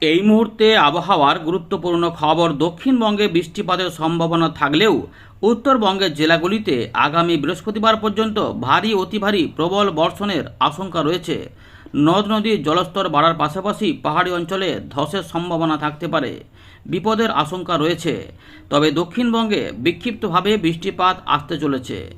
এই মুহূর্তে আবহাওয়ার গুরুত্বপূর্ণ খবর দক্ষিণবঙ্গে বৃষ্টিপাতের সম্ভাবনা থাকলেও উত্তরবঙ্গের জেলাগুলিতে আগামী বৃহস্পতিবার পর্যন্ত ভারী, অতি ভারী প্রবল বর্ষণের আশঙ্কা রয়েছে। নদ নদীর জলস্তর বাড়ার পাশাপাশি পাহাড়ি অঞ্চলে ধসের সম্ভাবনা থাকতে পারে। বিপদের আশঙ্কা রয়েছে। তবে দক্ষিণবঙ্গে বিক্ষিপ্তভাবে বৃষ্টিপাত আসতে চলেছে।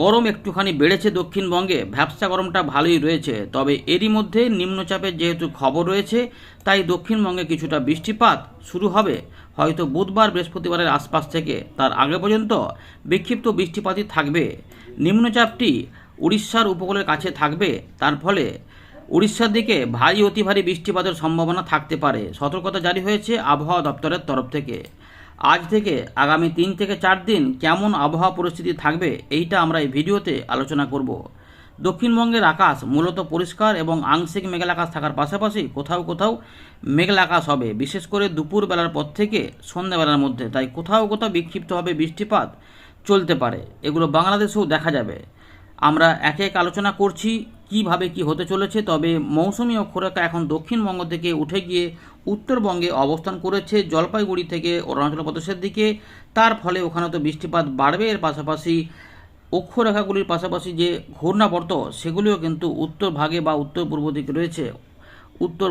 গরম একটুখানি বেড়েছে দক্ষিণবঙ্গে, ভ্যাবসা গরমটা ভালোই রয়েছে। তবে এরই মধ্যে নিম্নচাপের যেহেতু খবর রয়েছে, তাই দক্ষিণবঙ্গে কিছুটা বৃষ্টিপাত শুরু হবে। হয়তো বুধবার বৃহস্পতিবারের আশপাশ থেকে, তার আগে পর্যন্ত বিক্ষিপ্ত বৃষ্টিপাতই থাকবে। নিম্নচাপটি উড়িষ্যার উপকূলের কাছে থাকবে, তার ফলে উড়িষ্যার দিকে ভারী অতি ভারী বৃষ্টিপাতের সম্ভাবনা থাকতে পারে। সতর্কতা জারি হয়েছে আবহাওয়া দপ্তরের তরফ থেকে। আজ থেকে আগামী তিন থেকে চার দিন কেমন আবহাওয়া পরিস্থিতি থাকবে এইটা আমরা এই ভিডিওতে আলোচনা করব। দক্ষিণবঙ্গের আকাশ মূলত পরিষ্কার এবং আংশিক মেঘলা আকাশ থাকার পাশাপাশি কোথাও কোথাও মেঘলা আকাশ হবে। বিশেষ করে দুপুর বেলার পর থেকে সন্ধ্যাবেলার মধ্যে, তাই কোথাও কোথাও বিক্ষিপ্তভাবে বৃষ্টিপাত চলতে পারে। এগুলো বাংলাদেশেও দেখা যাবে। আমরা একে এক আলোচনা করছি। কীভাবে কি হতে চলেছে, তবে মৌসুমী অক্ষরেখা এখন দক্ষিণবঙ্গ থেকে উঠে গিয়ে উত্তরবঙ্গে অবস্থান করেছে। জলপাইগুড়ি থেকে অরুণাচল প্রদেশের দিকে। তার ফলে ওখানে তো বৃষ্টিপাত বাড়বে। এর পাশাপাশি অক্ষরেখাগুলির পাশাপাশি যে ঘূর্ণাবর্ত, সেগুলিও কিন্তু উত্তর ভাগে বা উত্তর পূর্ব দিকে রয়েছে উত্তর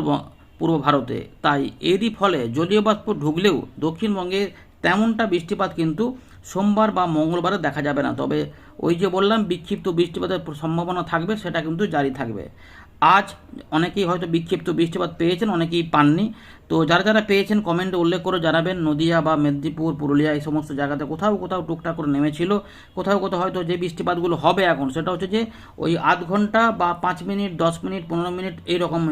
পূর্ব ভারতে। তাই এরই ফলে জলীয় বাষ্প ঢুকলেও দক্ষিণবঙ্গে তেমনটা বৃষ্টিপাত কিন্তু সোমবার বা মঙ্গলবারে দেখা যাবে না। তবে ওই যে বললাম, বিক্ষিপ্ত বৃষ্টিপাতের সম্ভাবনা থাকবে, সেটা কিন্তু জারি থাকবে। আজ অনেকেই হয়তো বিক্ষিপ্ত বৃষ্টিপাত পেয়েছেন, অনেকেই পাননি। তো যারা যারা পেয়েছেন কমেন্টে উল্লেখ করে জানাবেন। নদিয়া বা মেদিনীপুর, পুরুলিয়া, এই সমস্ত জায়গাতে কোথাও কোথাও টুকটাক করে নেমেছিল। কোথাও কোথাও হয়তো যে বৃষ্টিপাতগুলো হবে এখন, সেটা হচ্ছে যে ওই আধ ঘণ্টা বা পাঁচ মিনিট, দশ মিনিট, পনেরো মিনিট এইরকম।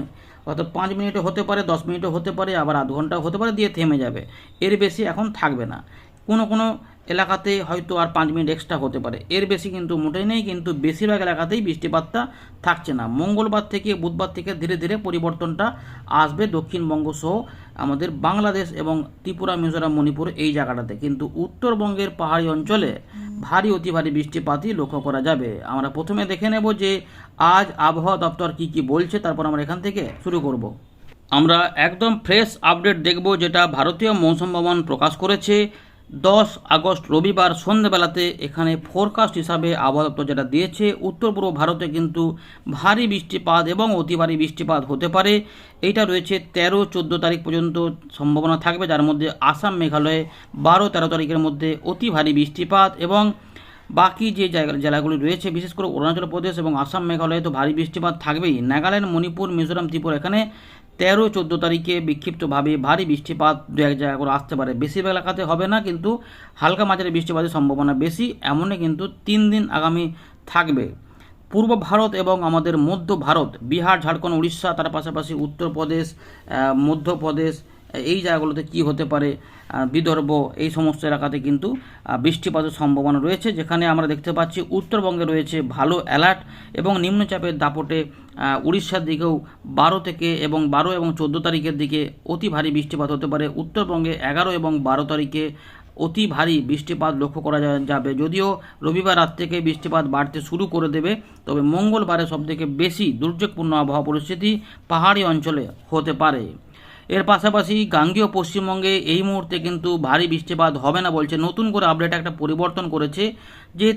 হয়তো পাঁচ মিনিটও হতে পারে, দশ মিনিটও হতে পারে, আবার আধ ঘন্টাও হতে পারে, দিয়ে থেমে যাবে। এর বেশি এখন থাকবে না। কোনো কোনো এলাকাতে হয়তো আর পাঁচ মিনিট এক্সট্রা হতে পারে। এর বেশি কিন্তু মোটেই নেই, কিন্তু বেশিরভাগ এলাকাতেই বৃষ্টিপাতটা থাকছে না। মঙ্গলবার থেকে বুধবার থেকে ধীরে ধীরে পরিবর্তনটা আসবে দক্ষিণবঙ্গ সহ আমাদের বাংলাদেশ এবং ত্রিপুরা, মিজোরাম, মণিপুর এই জায়গাটাতে। কিন্তু উত্তরবঙ্গের পাহাড়ি অঞ্চলে ভারী, অতি ভারী বৃষ্টিপাতই লক্ষ্য করা যাবে। আমরা প্রথমে দেখে নেব যে আজ আবহাওয়া দপ্তর কি কি বলছে, তারপর আমরা এখান থেকে শুরু করব। আমরা একদম ফ্রেশ আপডেট দেখব যেটা ভারতীয় মৌসুম ভবন প্রকাশ করেছে। দশ আগস্ট রবিবার সন্ধ্যেবেলাতে এখানে ফোরকাস্ট হিসাবে আবহাওয়া দপ্তর যেটা দিয়েছে, উত্তর পূর্ব ভারতে কিন্তু ভারী বৃষ্টিপাত এবং অতি ভারী বৃষ্টিপাত হতে পারে। এইটা রয়েছে তেরো, চোদ্দ তারিখ পর্যন্ত সম্ভাবনা থাকবে, যার মধ্যে আসাম, মেঘালয়ে বারো, তেরো তারিখের মধ্যে অতি ভারী বৃষ্টিপাত এবং বাকি যে জায়গা, জেলাগুলি রয়েছে, বিশেষ করে অরুণাচল প্রদেশ এবং আসাম, মেঘালয়ে তো ভারী বৃষ্টিপাত থাকবেই। নাগাল্যান্ড, মণিপুর, মিজোরাম, ত্রিপুরা এখানে তেরো চোদ্দ তারিখে বিক্ষিপ্তভাবে ভারী বৃষ্টিপাত দু এক জায়গা করে আসতে পারে। বেশিরভাগ এলাকাতে হবে না, কিন্তু হালকা মাঝারি বৃষ্টিপাতের সম্ভাবনা বেশি। এমনই কিন্তু তিন দিন আগামী থাকবে। পূর্ব ভারত এবং আমাদের মধ্য ভারত, বিহার, ঝাড়খণ্ড, উড়িষ্যা, তার পাশাপাশি উত্তরপ্রদেশ মধ্যপ্রদেশ, এই জায়গাগুলোতে কি হতে পারে বিদর্ভ, এই সমস্ত এলাকাতে কিন্তু বৃষ্টিপাতের সম্ভাবনা রয়েছে। যেখানে আমরা দেখতে পাচ্ছি, উত্তরবঙ্গে রয়েছে ভালো অ্যালার্ট এবং নিম্নচাপের দাপটে উড়িষ্যার দিকেও বারো থেকে এবং বারো এবং চোদ্দ তারিখের দিকে অতি ভারী বৃষ্টিপাত হতে পারে। উত্তরবঙ্গে এগারো এবং বারো তারিখে অতি ভারী বৃষ্টিপাত লক্ষ্য করা যাবে। যদিও রবিবার রাত থেকে বৃষ্টিপাত বাড়তে শুরু করে দেবে, তবে মঙ্গলবারে সবথেকে বেশি দুর্যোগপূর্ণ আবহাওয়া পরিস্থিতি পাহাড়ি অঞ্চলে হতে পারে। এর পাশাপাশি গাঙ্গীয় পশ্চিমবঙ্গে এই মুহূর্তে কিন্তু ভারী বৃষ্টিপাত হবে না বলছে। নতুন করে আপডেট একটা পরিবর্তন করেছে যে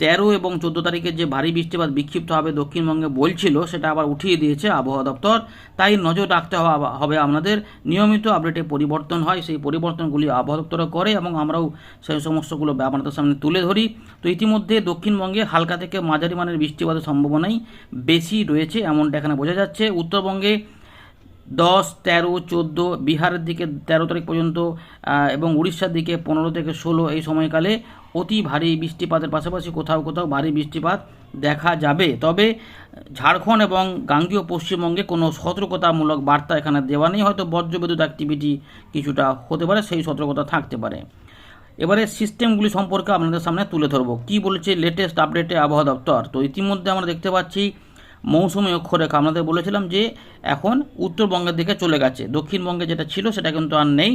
তেরো এবং চোদ্দ তারিখে যে ভারী বৃষ্টিপাত বিক্ষিপ্ত হবে দক্ষিণবঙ্গে বলছিল, সেটা আবার উঠিয়ে দিয়েছে আবহাওয়া দপ্তর। তাই নজর রাখতে হবে আপনাদের নিয়মিত আপডেটে পরিবর্তন হয়, সেই পরিবর্তনগুলি আবহাওয়া দপ্তরও করে এবং আমরাও সেই সমস্তগুলো আপনাদের সামনে তুলে ধরি। তো ইতিমধ্যে দক্ষিণবঙ্গে হালকা থেকে মাঝারি মানের বৃষ্টিপাতের সম্ভাবনাই বেশি রয়েছে, এমনটা এখানে বোঝা যাচ্ছে। উত্তরবঙ্গে দশ, তেরো, চোদ্দ, বিহারের দিকে তেরো তারিখ পর্যন্ত এবং উড়িষ্যার দিকে পনেরো থেকে ষোলো এই সময়কালে অতি ভারী বৃষ্টিপাতের পাশাপাশি কোথাও কোথাও ভারী বৃষ্টিপাত দেখা যাবে। তবে ঝাড়খণ্ড এবং গাঙ্গীয় পশ্চিমবঙ্গে কোনো সতর্কতামূলক বার্তা এখানে দেওয়া নেই। হয়তো বজ্রবিদ্যুৎ অ্যাক্টিভিটি কিছুটা হতে পারে, সেই সতর্কতা থাকতে পারে। এবারে সিস্টেমগুলি সম্পর্কে আপনাদের সামনে তুলে ধরবো। কি বলেছে লেটেস্ট আপডেটে আবহাওয়া দপ্তর? তো ইতিমধ্যে আমরা দেখতে পাচ্ছি, মৌসুমি অক্ষরেখা আপনাদের বলেছিলাম যে এখন উত্তরবঙ্গের দিকে চলে গেছে। দক্ষিণবঙ্গে যেটা ছিল সেটা কিন্তু আর নেই।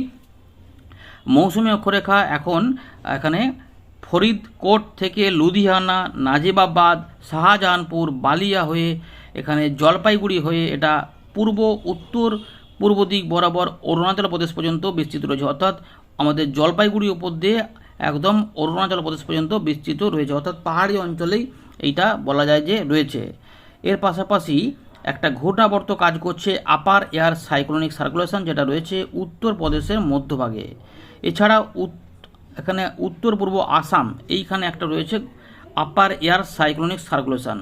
মৌসুমি অক্ষরেখা এখন এখানে ফরিদকোট থেকে লুধিয়ানা, নাজিবাবাদ, শাহজাহানপুর, বালিয়া হয়ে এখানে জলপাইগুড়ি হয়ে এটা পূর্ব, উত্তর, পূর্ব দিক বরাবর অরুণাচল প্রদেশ পর্যন্ত বিস্তৃত রয়েছে। অর্থাৎ আমাদের জলপাইগুড়ি উপর দিয়ে একদম অরুণাচল প্রদেশ পর্যন্ত বিস্তৃত রয়েছে। অর্থাৎ পাহাড়ি অঞ্চলেই এইটা বলা যায় যে রয়েছে। এর পাশাপাশি একটা ঘোটাবর্ত কাজ করছে আপার এয়ার সাইক্লোনিক সার্কুলেশন যেটা রয়েছে উত্তর প্রদেশের মধ্যভাগে। এছাড়া এখানে উত্তর, পূর্ব আসাম, এইখানে একটা রয়েছে আপার এয়ার সাইক্লোনিক সার্কুলেশন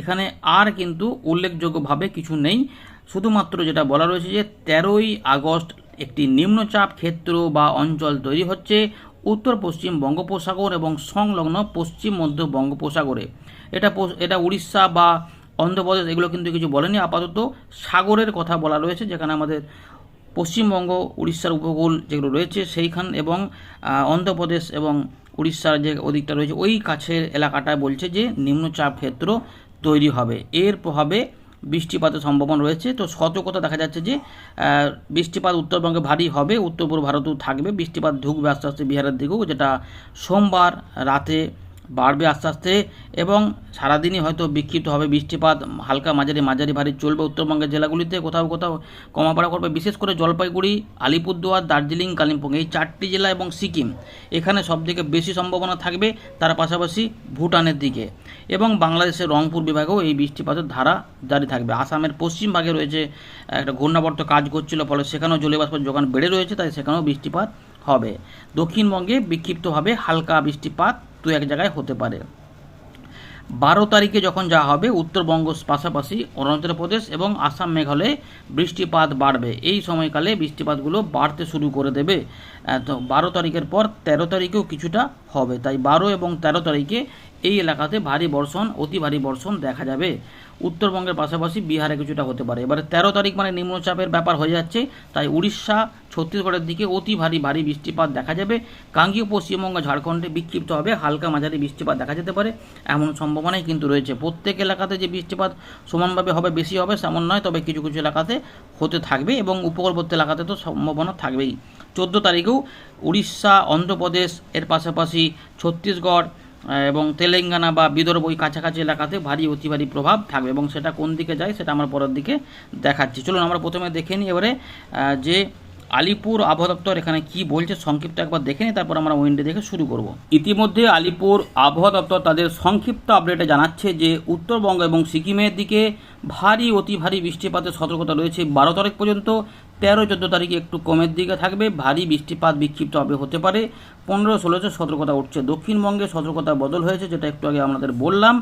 এখানে আর কিন্তু উল্লেখযোগ্যভাবে কিছু নেই। শুধুমাত্র যেটা বলা রয়েছে যে তেরোই আগস্ট একটি নিম্নচাপ ক্ষেত্র বা অঞ্চল তৈরি হচ্ছে উত্তর, পশ্চিম বঙ্গোপসাগর এবং সংলগ্ন পশ্চিম মধ্য বঙ্গোপসাগরে। এটা এটা উড়িষ্যা বা অন্ধ্রপ্রদেশ, এগুলো কিন্তু কিছু বলেনি। আপাতত সাগরের কথা বলা রয়েছে, যেখানে আমাদের পশ্চিমবঙ্গ, উড়িষ্যার উপকূল যেগুলো রয়েছে সেইখান এবং অন্ধ্রপ্রদেশ এবং উড়িষ্যার যে ওদিকটা রয়েছে ওই কাছের এলাকাটায় বলছে যে নিম্নচাপ ক্ষেত্র তৈরি হবে। এর প্রভাবে বৃষ্টিপাতের সম্ভাবনা রয়েছে। তো সতর্কতা দেখা যাচ্ছে যে বৃষ্টিপাত উত্তরবঙ্গে ভারী হবে উত্তর পূর্ব ভারতেও থাকবে। বৃষ্টিপাত ঢুকবে আস্তে আস্তে বিহারের দিকেও, যেটা সোমবার রাতে বাড়বে আস্তে আস্তে এবং সারাদিনই হয়তো বিক্ষিপ্ত হবে বৃষ্টিপাত, হালকা মাঝারি মাঝারি ভারী চলবে উত্তরবঙ্গের জেলাগুলিতে, কোথাও কোথাও কমাপাড়া করবে, বিশেষ করে জলপাইগুড়ি, আলিপুরদুয়ার, দার্জিলিং, কালিম্পং, এই চারটি জেলা এবং সিকিম। এখানে সবথেকে বেশি সম্ভাবনা থাকবে তার পাশাপাশি ভুটানের দিকে এবং বাংলাদেশের রংপুর বিভাগেও এই বৃষ্টিপাতের ধারা জারি থাকবে। আসামের পশ্চিম ভাগে রয়েছে একটা ঘূর্ণাবর্ত কাজ করছিল, ফলে সেখানেও জলীয়বাষ্পের যোগান বেড়ে রয়েছে, তাই সেখানেও বৃষ্টিপাত হবে। দক্ষিণবঙ্গে বিক্ষিপ্তভাবে হালকা বৃষ্টিপাত দু এক জায়গায় হতে পারে। বারো তারিখে যখন যা হবে, উত্তরবঙ্গ পাশাপাশি অরুণাচল প্রদেশ এবং আসাম মেঘালয়ে বৃষ্টিপাত বাড়বে। এই সময়কালে বৃষ্টিপাতগুলো বাড়তে শুরু করে দেবে। তো বারো তারিখের পর তেরো তারিখেও কিছুটা হবে। তাই বারো এবং তেরো তারিখে এই এলাকাতে ভারী বর্ষণ, অতি ভারী বর্ষণ দেখা যাবে। উত্তরবঙ্গের পাশাপাশি বিহারে কিছুটা হতে পারে। এবারে তেরো তারিখ মানে নিম্নচাপের ব্যাপার হয়ে যাচ্ছে, তাই উড়িষ্যা, ছত্তিশগড়ের দিকে অতি ভারী ভারী বৃষ্টিপাত দেখা যাবে। গাঙ্গীয় পশ্চিমবঙ্গ, ঝাড়খণ্ডে বিক্ষিপ্ত হবে, হালকা মাঝারি বৃষ্টিপাত দেখা যেতে পারে, এমন সম্ভাবনাই কিন্তু রয়েছে। প্রত্যেক এলাকাতে যে বৃষ্টিপাত সমানভাবে হবে, বেশি হবে, সেমন নয়, তবে কিছু কিছু এলাকাতে হতে থাকবে এবং উপকূলবর্তী এলাকাতে তো সম্ভাবনা থাকবেই। চোদ্দ তারিখেও উড়িষ্যা, অন্ধ্রপ্রদেশ, এর পাশাপাশি ছত্তিশগড় এবং তেলেঙ্গানা বা বিদর্ভ ওই কাছাকাছি এলাকাতে ভারী, অতিভারী প্রভাব থাকবে। এবং সেটা কোন দিকে যায়, সেটা আমরা পরের দিকে দেখাচ্ছি। চলুন, আমরা প্রথমে দেখে নিই এবারে যে আলিপুর আবহাওয়া দপ্তর এখানে কি বলছে সংক্ষিপ্ত একবার দেখে নিই, তারপর আমরা উইন্ডে দেখে শুরু করব। ইতিমধ্যে আলিপুর আবহাওয়া দপ্তর তাদের সংক্ষিপ্ত আপডেটে জানাচ্ছে যে, উত্তরবঙ্গ এবং সিকিমের দিকে ভারী, অতি ভারী বৃষ্টিপাতের সতর্কতা রয়েছে বারো তারিখ পর্যন্ত। তেরো, চোদ্দ তারিখে একটু কমের দিকে থাকবে। ভারী বৃষ্টিপাত বিক্ষিপ্ত হবে হতে পারে। পনেরো ষোলোতে সতর্কতা উঠছে। দক্ষিণবঙ্গে সতর্কতা বদল হয়েছে, যেটা একটু আগে আপনাদের বললাম।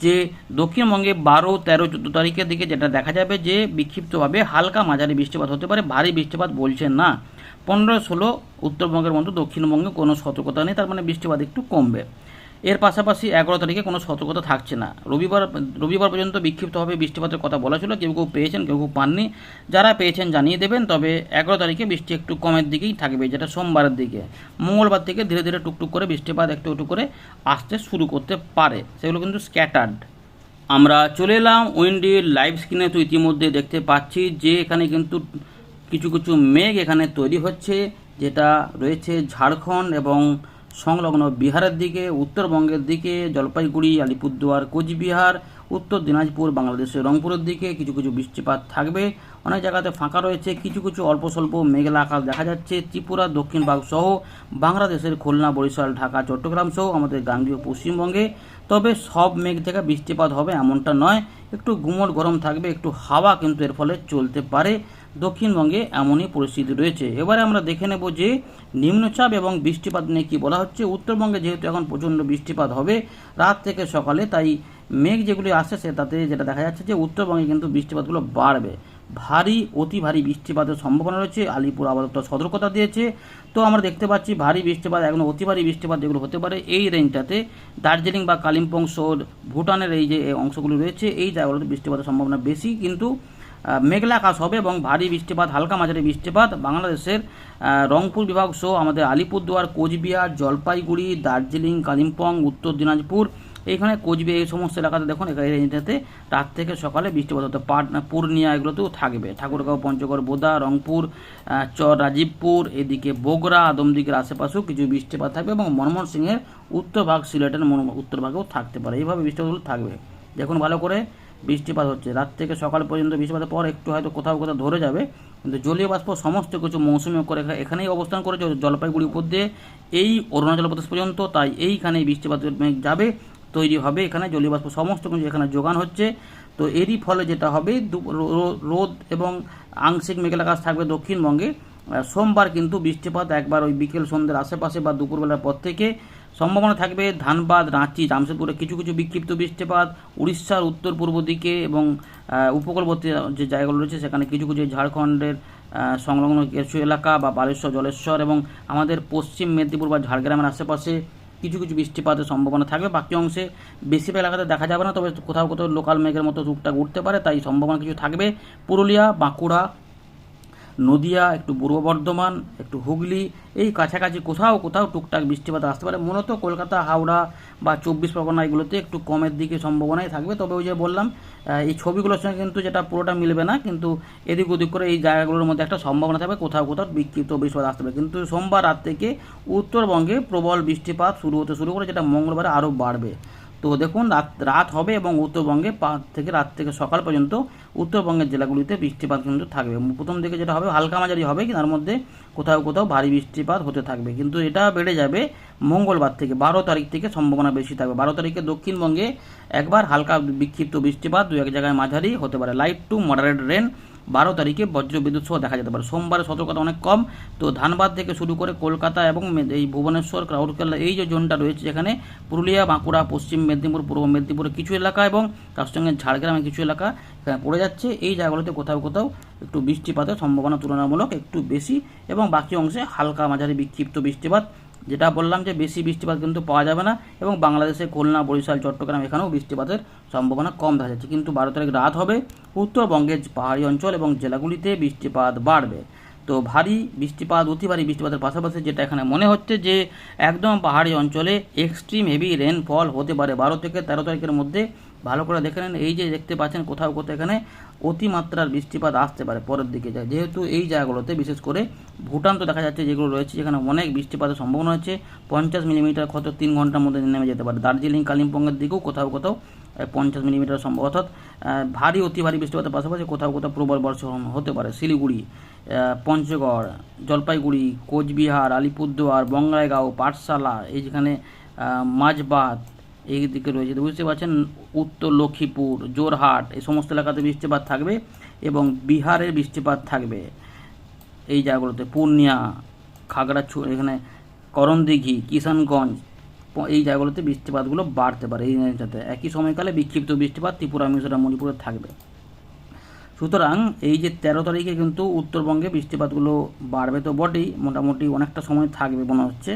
যে দক্ষিণবঙ্গে বারো, তেরো, চোদ্দ তারিখের দিকে যেটা দেখা যাবে যে বিক্ষিপ্তভাবে হালকা মাঝারি বৃষ্টিপাত হতে পারে, ভারী বৃষ্টিপাত বলছেন না। পনেরো, ষোলো উত্তরবঙ্গের মতো দক্ষিণবঙ্গে কোনো সতর্কতা নেই, তার মানে বৃষ্টিপাত একটু কমবে। এর পাশাপাশি এগারো তারিখে কোনো সতর্কতা থাকছে না। রবিবার রবিবার পর্যন্ত বিক্ষিপ্তভাবে বৃষ্টিপাতের কথা বলা ছিল, কেউ কেউ পেয়েছেন, কেউ কেউ পাননি। যারা পেয়েছেন জানিয়ে দেবেন, তবে এগারো তারিখে বৃষ্টি একটু কমের দিকেই থাকবে, যেটা সোমবারের দিকে। মঙ্গলবার থেকে ধীরে ধীরে টুকটুক করে বৃষ্টিপাত একটু একটু করে আসতে শুরু করতে পারে। সেগুলো কিন্তু স্ক্যাটার্ড আমরা চলে এলাম উইন্ডির লাইভ স্ক্রিনে, তো ইতিমধ্যে দেখতে পাচ্ছি যে এখানে কিন্তু কিছু কিছু মেঘ এখানে তৈরি হচ্ছে, যেটা রয়েছে ঝাড়খণ্ড এবং সংলগ্ন বিহারের দিকে, উত্তরবঙ্গের দিকে, জলপাইগুড়ি, আলিপুরদুয়ার, কোচবিহার, উত্তর দিনাজপুর, বাংলাদেশের রংপুরের দিকে কিছু কিছু বৃষ্টিপাত থাকবে। অনেক জায়গাতে ফাঁকা রয়েছে, কিছু কিছু অল্প স্বল্প মেঘলা আকাশ দেখা যাচ্ছে। ত্রিপুরা, দক্ষিণ ভাগ সহ বাংলাদেশের খুলনা, বরিশাল, ঢাকা, চট্টগ্রাম সহ আমাদের গাঙ্গীয় পশ্চিমবঙ্গে। তবে সব মেঘ থেকে বৃষ্টিপাত হবে এমনটা নয়। একটু গুমট গরম থাকবে, একটু হাওয়া কিন্তু এর ফলে চলতে পারে। দক্ষিণবঙ্গে এমনই পরিস্থিতি রয়েছে। এবারে আমরা দেখে নেব যে নিম্নচাপ এবং বৃষ্টিপাত নিয়ে কী বলা হচ্ছে। উত্তরবঙ্গে যেহেতু এখন প্রচণ্ড বৃষ্টিপাত হবে রাত থেকে সকালে, তাই মেঘ যেগুলি আসছে সে তাতে যেটা দেখা যাচ্ছে যে উত্তরবঙ্গে কিন্তু বৃষ্টিপাতগুলো বাড়বে। ভারী, অতি ভারী বৃষ্টিপাতের সম্ভাবনা রয়েছে। আলিপুর আবহাওয়া সতর্কতা দিয়েছে। তো আমরা দেখতে পাচ্ছি ভারী বৃষ্টিপাত, এখন অতি ভারী বৃষ্টিপাত যেগুলো হতে পারে এই রেঞ্জটাতে দার্জিলিং বা কালিম্পং সহ ভুটানের এই যে অংশগুলো রয়েছে, এই জায়গাগুলোতে বৃষ্টিপাতের সম্ভাবনা বেশি। কিন্তু মেঘলা আকাশ হবে এবং ভারী বৃষ্টিপাত, হালকা মাঝারি বৃষ্টিপাত। বাংলাদেশের রংপুর বিভাগ সহ আমাদের আলিপুরদুয়ার, কোচবিহার, জলপাইগুড়ি, দার্জিলিং, কালিম্পং, উত্তর দিনাজপুর, এইখানে কোচবিহার, এই সমস্ত এলাকাতে দেখুন, এখানে রাত থেকে সকালে বৃষ্টিপাত হতে পাটনা পূর্ণিয়া এগুলোতেও থাকবে। ঠাকুরগাঁও, পঞ্চগড়, বোদা, রংপুর চর, রাজীবপুর, এদিকে বগুড়া আদমদিকের আশেপাশেও কিছু বৃষ্টিপাত থাকবে এবং মনমোহন সিংয়ের উত্তর ভাগ সিলেটের উত্তর ভাগেও থাকতে পারে। এইভাবে বৃষ্টিপাতগুলো থাকবে। দেখুন ভালো করে বৃষ্টিপাত হচ্ছে। রাত থেকে সকাল পর্যন্ত বৃষ্টিপাতের পর একটু হয়তো কোথাও কোথাও ধরে যাবে, কিন্তু জলীয় বাষ্প সমস্ত কিছু মৌসুমি করে এখানেই অবস্থান করেছে জলপাইগুড়ি উপর দিয়ে এই অরুণাচল প্রদেশ পর্যন্ত, তাই এইখানে বৃষ্টিপাতের মেঘ যাবে, তৈরি হবে এখানে জলীয় বাষ্প সমস্ত কিছু এখানে যোগান হচ্ছে। তো এরই ফলে যেটা হবে রোদ এবং আংশিক মেঘলা আকাশ থাকবে দক্ষিণবঙ্গে। সোমবার কিন্তু বৃষ্টিপাত একবার ওই বিকেল সন্ধ্যের আশেপাশে বা দুপুরবেলার পর থেকে সম্ভাবনা থাকবে ধানবাদ, রাঁচি, জামশেদপুরে কিছু কিছু বিক্ষিপ্ত বৃষ্টিপাত, উড়িষ্যার উত্তর পূর্ব দিকে এবং উপকূলবর্তী যে জায়গাগুলো রয়েছে সেখানে কিছু কিছু ঝাড়খণ্ডের সংলগ্ন কিছু এলাকা বা বালেশ্বর, জলেশ্বর এবং আমাদের পশ্চিম মেদিনীপুর বা ঝাড়গ্রামের আশেপাশে কিছু কিছু বৃষ্টিপাতের সম্ভাবনা থাকবে। বাকি অংশে বেশিরভাগ এলাকাতে দেখা যাবে না, তবে কোথাও কোথাও লোকাল মেঘের মতো টুকটাক উঠতে পারে, তাই সম্ভাবনা কিছু থাকবে। পুরুলিয়া, বাঁকুড়া নদিয়া, একটু পূর্ব বর্ধমান, একটু হুগলি, এই কাছাকাছি কোথাও কোথাও টুকটাক বৃষ্টিপাত আসতে পারে। মূলত কলকাতা, হাওড়া বা চব্বিশ পরগনা এগুলোতে একটু কমের দিকে সম্ভাবনাই থাকবে। তবে ওই যে বললাম এই ছবিগুলোর সঙ্গে কিন্তু যেটা পুরোটা মিলবে না, কিন্তু এদিক ওদিক করে এই জায়গাগুলোর মধ্যে একটা সম্ভাবনা থাকবে। কোথাও কোথাও বিক্ষিপ্ত বৃষ্টিপাত আসতে পারে। কিন্তু সোমবার রাত থেকে উত্তরবঙ্গে প্রবল বৃষ্টিপাত শুরু হতে শুরু করে, যেটা মঙ্গলবারে আরও বাড়বে। তো দেখুন, রাত রাত হবে এবং উত্তরবঙ্গে থেকে রাত থেকে সকাল পর্যন্ত উত্তরবঙ্গের জেলাগুলিতে বৃষ্টিপাত কিন্তু থাকবে। প্রথম দিকে যেটা হবে, হালকা মাঝারি হবে তার মধ্যে কোথাও কোথাও ভারী বৃষ্টিপাত হতে থাকবে। কিন্তু এটা বেড়ে যাবে মঙ্গলবার থেকে। বারো তারিখ থেকে সম্ভাবনা বেশি থাকবে। বারো তারিখে দক্ষিণবঙ্গে একবার হালকা বিক্ষিপ্ত বৃষ্টিপাত দু এক জায়গায় মাঝারি হতে পারে। লাইট টু মডারেট রেন বারো তারিখে বজ্র বিদ্যুৎ সহ দেখা যেতে পারে। সোমবারে সতর্কতা অনেক কম। তো ধানবাদ থেকে শুরু করে কলকাতা এবং এই ভুবনেশ্বর, রাউরকেলা, এই যে জোনটা রয়েছে যেখানে পুরুলিয়া, বাঁকুড়া, পশ্চিম মেদিনীপুর, পূর্ব মেদিনীপুরের কিছু এলাকা এবং তার সঙ্গে ঝাড়গ্রামের কিছু এলাকা এখানে পড়ে যাচ্ছে। এই জায়গাগুলোতে কোথাও কোথাও একটু বৃষ্টিপাতের সম্ভাবনা তুলনামূলক একটু বেশি এবং বাকি অংশে হালকা মাঝারি বিক্ষিপ্ত বৃষ্টিপাত যেটা বললাম যে বেশি বৃষ্টিপাত কিন্তু পাওয়া যাবে না এবং বাংলাদেশে খুলনা, বরিশাল, চট্টগ্রাম এখানেও বৃষ্টিপাতের সম্ভাবনা কম দেখা যাচ্ছে। কিন্তু বারো তারিখ রাত হবে, উত্তরবঙ্গের পাহাড়ি অঞ্চল এবং জেলাগুলিতে বৃষ্টিপাত বাড়বে। তো ভারী বৃষ্টিপাত, অতি ভারী বৃষ্টিপাতের পাশাপাশি যেটা এখানে মনে হচ্ছে যে একদম পাহাড়ি অঞ্চলে এক্সট্রিম হেভি রেনফল হতে পারে। বারো থেকে তেরো তারিখের মধ্যে ভালো করে দেখে নেন। এই যে দেখতে পাচ্ছেন কোথাও কোথাও এখানে অতিমাত্রার বৃষ্টিপাত আসতে পারে পরের দিকে। যায় যেহেতু এই জায়গাগুলোতে বিশেষ করে ভুটান তো দেখা যাচ্ছে যেগুলো রয়েছে যেখানে অনেক বৃষ্টিপাতের সম্ভাবনা হচ্ছে পঞ্চাশ মিলিমিটার কত তিন ঘণ্টার মধ্যে নেমে যেতে পারে। দার্জিলিং কালিম্পংয়ের দিকেও কোথাও কোথাও পঞ্চাশ মিলিমিটার সম্ভব অর্থাৎ ভারী অতি ভারী বৃষ্টিপাতের পাশাপাশি কোথাও কোথাও প্রবল বর্ষণ হতে পারে। শিলিগুড়ি পঞ্চগড় জলপাইগুড়ি কোচবিহার আলিপুরদুয়ার বঙ্গাইগাঁও পাঠশালা এই যেখানে আহ, মাঝবাত এই দিকে রয়েছে। বুঝতে পারছেন? উত্তর লক্ষ্মীপুর, জোরহাট, এই সমস্ত এলাকাতে বৃষ্টিপাত থাকবে এবং বিহারের বৃষ্টিপাত থাকবে। এই জায়গাগুলোতে পূর্ণিয়া খাগড়াছু এখানে করণদিঘি, কিষানগঞ্জ এই জায়গাগুলোতে বৃষ্টিপাতগুলো বাড়তে পারে এই রেঞ্জটাতে একই সময়কালে বিক্ষিপ্ত বৃষ্টিপাত ত্রিপুরা, মিজোরাম, মণিপুরে থাকবে। সুতরাং এই যে তেরো তারিখে কিন্তু উত্তরবঙ্গে বৃষ্টিপাতগুলো বাড়বে তো বটেই, মোটামুটি অনেকটা সময় থাকবে মনে হচ্ছে।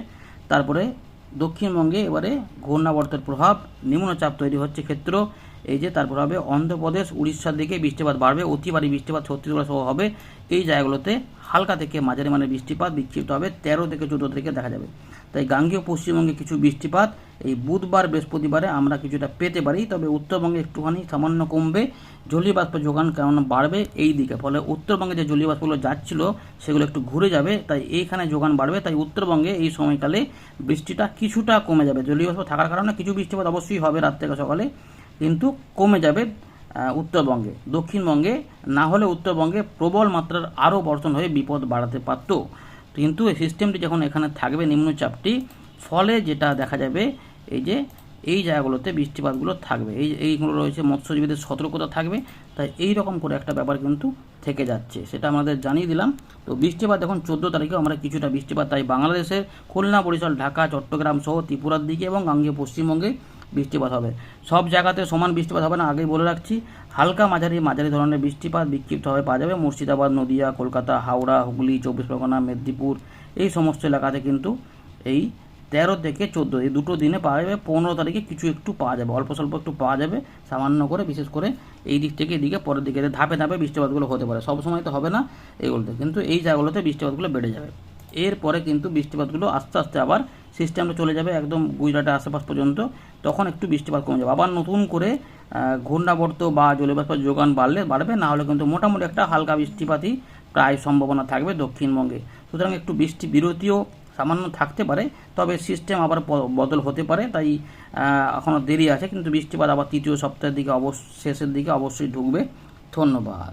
তারপরে দক্ষিণবঙ্গে এবারে ঘূর্ণাবর্তের প্রভাব নিম্নচাপ তৈরি হচ্ছে ক্ষেত্র। এই যে তারপর হবে অন্ধ্রপ্রদেশ, উড়িষ্যার দিকে বৃষ্টিপাত বাড়বে অতি বৃষ্টিপাত ছত্তিশগড় সহ হবে। এই জায়গাগুলোতে হালকা থেকে মাঝারি মানের বৃষ্টিপাত বিক্ষিপ্ত হবে, তেরো থেকে চোদ্দ তারিখে দেখা যাবে। তাই গাঙ্গীয় পশ্চিমবঙ্গে কিছু বৃষ্টিপাত, এই বুধবার, বৃহস্পতিবারে আমরা কিছুটা পেতে পারি, তবে উত্তরবঙ্গে একটুখানি সামান্য কমবে। জলীয় বাষ্প যোগান কেমন বাড়বে এই দিকে? ফলে উত্তরবঙ্গে যে জলীয় বাষ্পগুলো যাচ্ছিল, সেগুলো একটু ঘুরে যাবে, তাই এইখানে যোগান বাড়বে। তাই উত্তরবঙ্গে এই সময়কালে বৃষ্টিটা কিছুটা কমে যাবে। জলীয় বাষ্প থাকার কারণে কিছু বৃষ্টিপাত অবশ্যই হবে রাত থেকে সকালে। কিন্তু কমে যাবে উত্তরবঙ্গে। দক্ষিণবঙ্গে না হলে উত্তরবঙ্গে প্রবল মাত্রার আরও বর্ষণ হয়ে বিপদ বাড়াতে পারত। কিন্তু এই সিস্টেমটি যখন এখানে থাকবে, নিম্নচাপটি, ফলে যেটা দেখা যাবে, এই যে এই জায়গাগুলোতে বৃষ্টিপাতগুলো থাকবে। এই এইগুলো রয়েছে, মৎস্যজীবীদের সতর্কতা থাকবে। তাই এই রকম করে একটা ব্যাপার কিন্তু থেকে যাচ্ছে। সেটা আমাদের জানিয়ে দিলাম। তো বৃষ্টিপাত এখন চোদ্দ তারিখে আমরা কিছুটা বৃষ্টিপাত। তাই বাংলাদেশের খুলনা, বরিশাল, ঢাকা, চট্টগ্রাম সহ ত্রিপুরার দিকে এবং গাঙ্গে পশ্চিমবঙ্গে বৃষ্টিপাত হবে। সব জায়গাতে সমান বৃষ্টিপাত হবে না, আগেই বলে রাখছি। হালকা মাঝারি মাঝারি ধরনের বৃষ্টিপাত বিক্ষিপ্তভাবে পাওয়া যাবে। মুর্শিদাবাদ, নদিয়া, কলকাতা, হাওড়া, হুগলি, চব্বিশ পরগনা, মেদিনীপুর, এই সমস্ত এলাকাতে কিন্তু এই তেরো থেকে চোদ্দ, এই দুটো দিনে পাওয়া যাবে। পনেরো তারিখে কিছু একটু পাওয়া যাবে, অল্প স্বল্প একটু পাওয়া যাবে। সামান্য করে, বিশেষ করে এই দিক থেকে এদিকে, পরের দিকে ধাপে ধাপে বৃষ্টিপাতগুলো হতে পারে। সব সময় তো হবে না এগুলোতে কিন্তু এই জায়গাগুলোতে বৃষ্টিপাতগুলো বেড়ে যাবে। এরপরে কিন্তু বৃষ্টিপাতগুলো আস্তে আস্তে আবার সিস্টেমটা চলে যাবে একদম গুজরাটের আশেপাশ পর্যন্ত। তখন একটু বৃষ্টিপাত কমে যাবে। আবার নতুন করে ঘূর্ণাবর্ত বা জলীয়বাষ্পের যোগান বাড়লে বাড়বে না হলে কিন্তু মোটামুটি একটা হালকা বৃষ্টিপাতই প্রায় সম্ভাবনা থাকবে দক্ষিণবঙ্গে। সুতরাং একটু বৃষ্টি বিরতিও সামান্য থাকতে পারে তবে সিস্টেম আবার বদল হতে পারে তাই আহ, এখনও দেরি আছে কিন্তু বৃষ্টিপাত আবার তৃতীয় সপ্তাহের দিকে অবশ্য শেষের দিকে অবশ্যই ঢুকবে। ধন্যবাদ।